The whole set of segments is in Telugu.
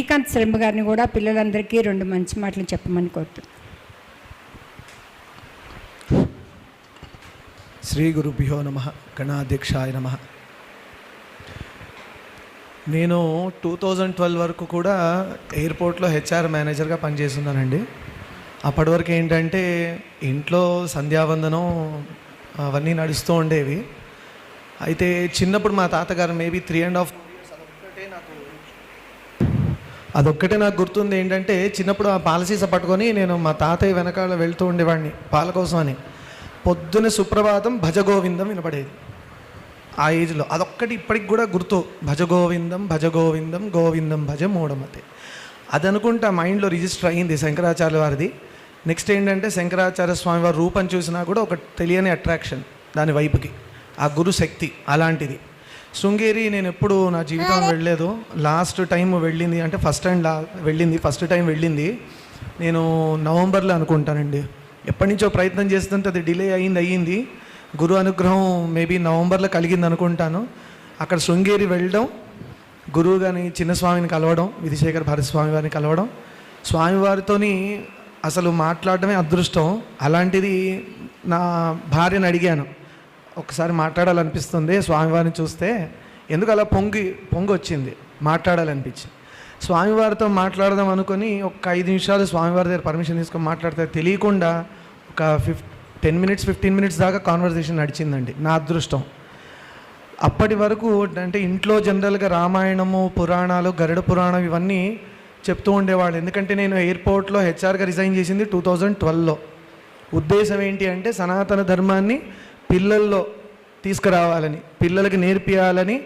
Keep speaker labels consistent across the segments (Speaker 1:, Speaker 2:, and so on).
Speaker 1: శ్రీకాంత్ శర్మ గారిని కూడా పిల్లలందరికీ రెండు మంచి మాటలు చెప్పమని కోరుతున్నాను
Speaker 2: శ్రీ గురుభ్యో నమ గణాధ్యక్షాయ నమ. నేను టూ థౌజండ్ ట్వెల్వ్ వరకు కూడా ఎయిర్పోర్ట్లో హెచ్ఆర్ మేనేజర్గా పనిచేస్తున్నానండి. అప్పటి వరకు ఏంటంటే ఇంట్లో సంధ్యావందనం అవన్నీ నడుస్తూ ఉండేవి. అయితే చిన్నప్పుడు మా తాతగారు మేబీ త్రీ అండ్ హాఫ్ అదొక్కటే నాకు గుర్తుంది ఏంటంటే చిన్నప్పుడు ఆ పాలసీస పట్టుకొని నేను మా తాతయ్య వెనకాల వెళ్తూ ఉండేవాడిని పాల కోసం అని. పొద్దున సుప్రభాతం భజగోవిందం వినపడేది. ఆ ఏజ్లో. అదొక్కటి ఇప్పటికి కూడా గుర్తు. భజగోవిందం భజగోవిందం గోవిందం భజ మూఢమతే. అది అనుకుంటా మైండ్లో రిజిస్టర్ అయ్యింది శంకరాచార్య వారిది. నెక్స్ట్ ఏంటంటే శంకరాచార్య స్వామి వారి రూపం చూసినా కూడా ఒక తెలియని అట్రాక్షన్ దాని వైపుకి. ఆ గురు శక్తి అలాంటిది. శృంగేరి నేను ఎప్పుడు నా జీవితం వెళ్ళలేదు. లాస్ట్ టైం వెళ్ళింది అంటే ఫస్ట్ టైం లా వెళ్ళింది ఫస్ట్ టైం వెళ్ళింది. నేను నవంబర్లో అనుకుంటానండి. ఎప్పటి నుంచో ప్రయత్నం చేస్తుంటే అది డిలే అయింది అయ్యింది. గురు అనుగ్రహం మేబీ నవంబర్లో కలిగింది అనుకుంటాను. అక్కడ శృంగేరి వెళ్ళడం గురువు గారిని చిన్నస్వామిని కలవడం విధిశేఖర్ భరత్ స్వామి వారిని కలవడం. స్వామివారితోని అసలు మాట్లాడటమే అదృష్టం. అలాంటిది నా భార్యను అడిగాను. ఒకసారి మాట్లాడాలనిపిస్తుంది స్వామివారిని చూస్తే ఎందుకు అలా పొంగి పొంగి వచ్చింది మాట్లాడాలనిపించి స్వామివారితో మాట్లాడదాం అనుకుని ఒక ఐదు నిమిషాలు స్వామివారి దగ్గర పర్మిషన్ తీసుకొని మాట్లాడితే తెలియకుండా ఒక fifteen minutes fifteen minutes దాకా కాన్వర్జేషన్ నడిచిందండి నా అదృష్టం. అప్పటి వరకు అంటే ఇంట్లో జనరల్గా రామాయణము పురాణాలు గరుడ పురాణం ఇవన్నీ చెప్తూ ఉండేవాళ్ళు. ఎందుకంటే నేను ఎయిర్పోర్ట్లో హెచ్ఆర్గా రిజైన్ చేసింది టూ థౌజండ్ ట్వెల్వ్లో. ఉద్దేశం ఏంటి అంటే సనాతన ధర్మాన్ని పిల్లల్లో తీసుకురావాలని పిల్లలకి నేర్పియాలని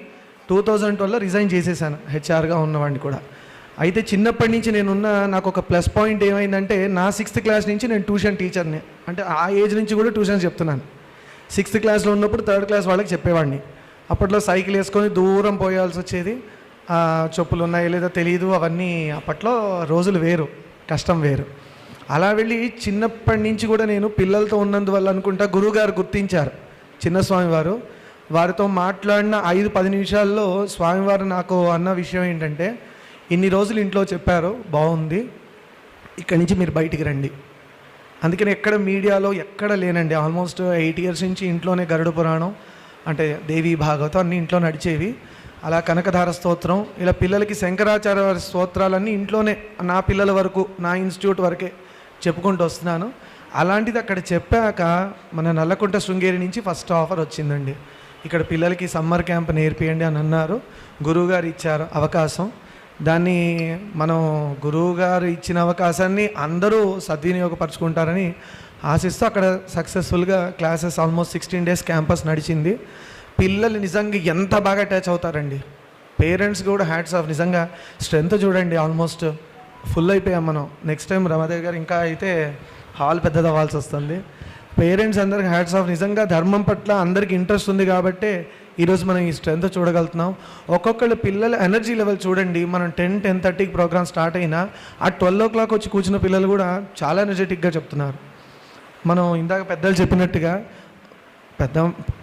Speaker 2: టూ థౌజండ్ ట్వెల్వ్లో రిజైన్ చేసేసాను హెచ్ఆర్గా ఉన్నవాడిని కూడా. అయితే చిన్నప్పటి నుంచి నేనున్న నాకు ఒక ప్లస్ పాయింట్ ఏమైందంటే నా సిక్స్త్ క్లాస్ నుంచి నేను ట్యూషన్ టీచర్ని అంటే ఆ ఏజ్ నుంచి కూడా ట్యూషన్ చెప్తున్నాను. సిక్స్త్ క్లాస్లో ఉన్నప్పుడు థర్డ్ క్లాస్ వాళ్ళకి చెప్పేవాడిని. అప్పట్లో సైకిల్ వేసుకొని దూరం పోయాల్సి వచ్చేది చెప్పులు ఉన్నాయో లేదో తెలియదు అవన్నీ అప్పట్లో రోజులు వేరు కష్టం వేరు. అలా వెళ్ళి చిన్నప్పటి నుంచి కూడా నేను పిల్లలతో ఉన్నందువల్ల అనుకుంటా గురువుగారు గుర్తించారు. చిన్న స్వామివారు వారితో మాట్లాడిన ఐదు పది నిమిషాల్లో స్వామివారు నాకు అన్న విషయం ఏంటంటే ఇన్ని రోజులు ఇంట్లో చెప్పారు బాగుంది ఇక్కడి నుంచి మీరు బయటికి రండి. అందుకని ఎక్కడ మీడియాలో ఎక్కడ లేనండి. ఆల్మోస్ట్ ఎయిట్ ఇయర్స్ నుంచి ఇంట్లోనే గరుడ పురాణం అంటే దేవి భాగవతం అన్నీ ఇంట్లో నడిచేవి. అలా కనకధార స్తోత్రం ఇలా పిల్లలకి శంకరాచార్య స్తోత్రాలన్నీ ఇంట్లోనే నా పిల్లల వరకు నా ఇన్స్టిట్యూట్ వరకే చెప్పుకుంటూ వస్తున్నాను. అలాంటిది అక్కడ చెప్పాక మన నల్లకుంట శృంగేరి నుంచి ఫస్ట్ ఆఫర్ వచ్చిందండి. ఇక్కడ పిల్లలకి సమ్మర్ క్యాంప్ నేర్పియండి అని అన్నారు. గురువుగారు ఇచ్చారు అవకాశం. దాన్ని మనం గురువు గారు ఇచ్చిన అవకాశాన్ని అందరూ సద్వినియోగపరచుకుంటారని ఆశిస్తూ అక్కడ సక్సెస్ఫుల్గా classes almost sixteen days campus నడిచింది. పిల్లలు నిజంగా ఎంత బాగా అటాచ్ అవుతారండి. పేరెంట్స్ కూడా హ్యాట్స్ ఆఫ్ నిజంగా స్ట్రెంత్ చూడండి ఆల్మోస్ట్. ఫుల్ అయిపోయాం మనం. నెక్స్ట్ టైం రమాదేవి గారు ఇంకా అయితే హాల్ పెద్దది అవ్వాల్సి వస్తుంది. పేరెంట్స్ అందరికి హ్యాట్స్ ఆఫ్ నిజంగా ధర్మం పట్ల అందరికి ఇంట్రెస్ట్ ఉంది కాబట్టి ఈరోజు మనం ఈ స్ట్రెంత్ చూడగలుగుతున్నాం. ఒక్కొక్కళ్ళ పిల్లల ఎనర్జీ లెవెల్ చూడండి. మనం టెన్ టెన్ థర్టీకి ప్రోగ్రామ్ స్టార్ట్ అయినా ఆ ట్వెల్వ్ ఓ క్లాక్ వచ్చి కూర్చున్న పిల్లలు కూడా చాలా ఎనర్జెటిక్గా చెప్తున్నారు. మనం ఇందాక పెద్దలు చెప్పినట్టుగా పెద్ద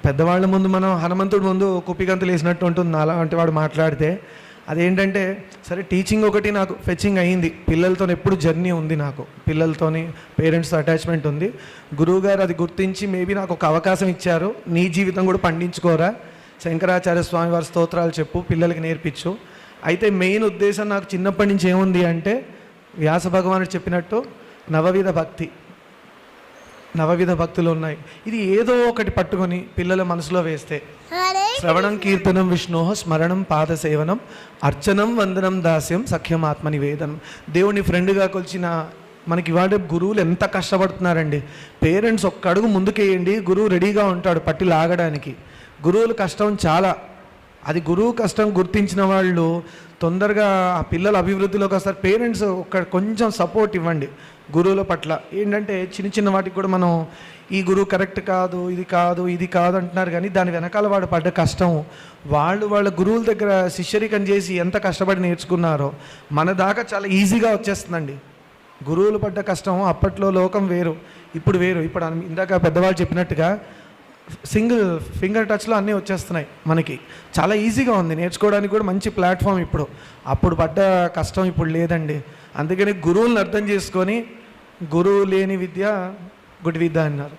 Speaker 2: పెద్దవాళ్ళ ముందు మనం హనుమంతుడి ముందు కుప్పిగంతులు వేసినట్టు ఉంటుంది. అలా అంటే వాడు మాట్లాడితే అదేంటంటే సరే టీచింగ్ ఒకటి నాకు ఫెచింగ్ అయ్యింది పిల్లలతో ఎప్పుడు జర్నీ ఉంది నాకు. పిల్లలతోని పేరెంట్స్తో అటాచ్మెంట్ ఉంది. గురువుగారు అది గుర్తించి మేబీ నాకు ఒక అవకాశం ఇచ్చారు. నీ జీవితం కూడా పండించుకోరా. శంకరాచార్య స్వామి వారి స్తోత్రాలు చెప్పు పిల్లలకి నేర్పించు. అయితే మెయిన్ ఉద్దేశం నాకు చిన్నప్పటి నుంచి ఏముంది అంటే వ్యాస భగవానుడు చెప్పినట్టు నవవిధ భక్తి. నవవిధ భక్తులు ఉన్నాయి. ఇది ఏదో ఒకటి పట్టుకొని పిల్లల మనసులో వేస్తే. శ్రవణం కీర్తనం విష్ణోహ స్మరణం పాద సేవనం అర్చనం వందనం దాస్యం సఖ్యం ఆత్మ నివేదనం. దేవుని ఫ్రెండ్గా కొలిచిన మనకి ఇవాళ గురువులు ఎంత కష్టపడుతున్నారండి. పేరెంట్స్ ఒక్క అడుగు ముందుకేయండి గురువు రెడీగా ఉంటాడు పట్టి లాగడానికి. గురువుల కష్టం చాలా. అది గురువు కష్టం గుర్తించిన వాళ్ళు తొందరగా ఆ పిల్లల అభివృద్ధిలోకి వస్తారు. పేరెంట్స్ ఒక కొంచెం సపోర్ట్ ఇవ్వండి. గురువుల పట్ల. ఏంటంటే చిన్న చిన్న వాటికి కూడా మనం ఈ గురువు కరెక్ట్ కాదు ఇది కాదు ఇది కాదు అంటున్నారు కానీ దాని వెనకాల వాడు పడ్డ కష్టం వాళ్ళు వాళ్ళ గురువుల దగ్గర శిష్యరికం చేసి ఎంత కష్టపడి నేర్చుకున్నారో మన దాకా చాలా ఈజీగా వచ్చేస్తుందండి. గురువులు పడ్డ కష్టం అప్పట్లో లోకం వేరు ఇప్పుడు వేరు. ఇప్పుడు ఇందాక పెద్దవాళ్ళు చెప్పినట్టుగా సింగిల్ ఫింగర్ టచ్లో అన్నీ వచ్చేస్తున్నాయి మనకి. చాలా ఈజీగా ఉంది నేర్చుకోవడానికి కూడా మంచి ప్లాట్ఫామ్ ఇప్పుడు. అప్పుడు పడ్డ కష్టం ఇప్పుడు లేదండి. అందుకని గురువులను అర్థం చేసుకొని గురువు లేని విద్య గుడి విద్య అన్నారు.